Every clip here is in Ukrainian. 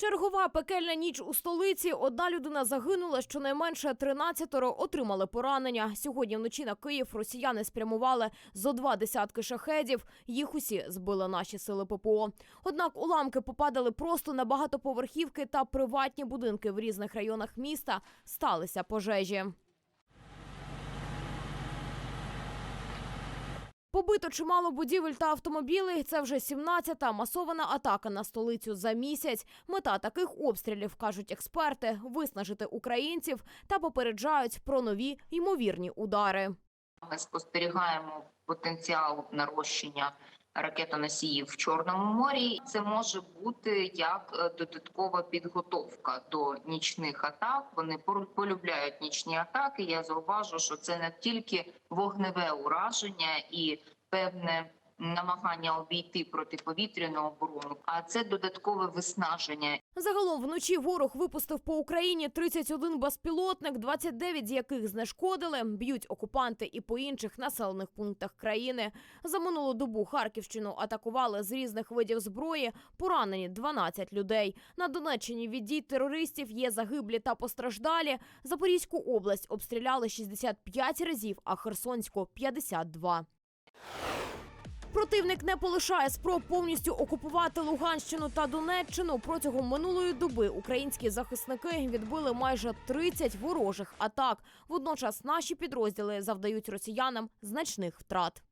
Чергова пекельна ніч у столиці. Одна людина загинула, щонайменше 13 отримали поранення. Сьогодні вночі на Київ росіяни спрямували зо два десятки шахедів. Їх усі збили наші сили ППО. Однак уламки попадали просто на багатоповерхівки та приватні будинки в різних районах міста. Сталися пожежі. Побито чимало будівель та автомобілей. Це вже 17-та масована атака на столицю за місяць. Мета таких обстрілів, кажуть експерти, виснажити українців та попереджають про нові ймовірні удари. Ми спостерігаємо потенціал нарощення ракетоносіїв в Чорному морі. Це може бути як е, додаткова підготовка до нічних атак. Вони полюбляють нічні атаки. Я зауважу, що це не тільки вогневе ураження і певне намагання обійти протиповітряну оборону, а це додаткове виснаження Загалом вночі ворог випустив по Україні 31 безпілотник, 29 з яких знешкодили. Б'ють окупанти і по інших населених пунктах країни. За минулу добу Харківщину атакували з різних видів зброї. Поранені 12 людей. На Донеччині від дій терористів є загиблі та постраждалі. Запорізьку область обстріляли 65 разів, а Херсонську 52. Противник не полишає спроб повністю окупувати Луганщину та Донеччину. Протягом минулої доби українські захисники відбили майже 30 ворожих атак. Водночас наші підрозділи завдають росіянам значних втрат.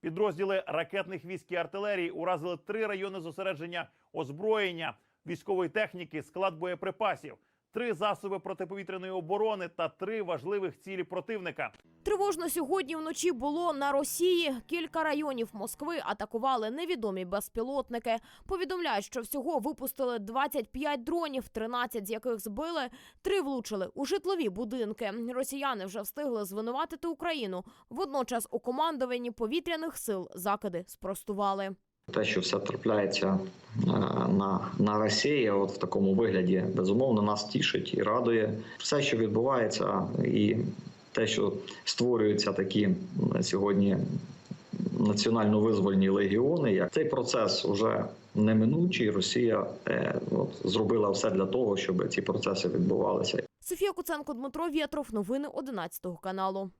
Підрозділи ракетних військ і артилерії уразили три райони зосередження озброєння, військової техніки, склад боєприпасів, три засоби протиповітряної оборони та три важливих цілі противника. Тривожно сьогодні вночі було на Росії. Кілька районів Москви атакували невідомі безпілотники. Повідомляють, що всього випустили 25 дронів, 13 з яких збили, три влучили у житлові будинки. Росіяни вже встигли звинуватити Україну. Водночас у командуванні повітряних сил закиди спростували. Те, що все трапляється е, на, на Росії, от в такому вигляді, безумовно, нас тішить і радує. Все, що відбувається, і те, що створюються такі сьогодні національно-визвольні легіони, як цей процес вже неминучий. Росія е, от, зробила все для того, щоб ці процеси відбувалися. Софія Куценко, Дмитро Вєтров. Новини 11 каналу.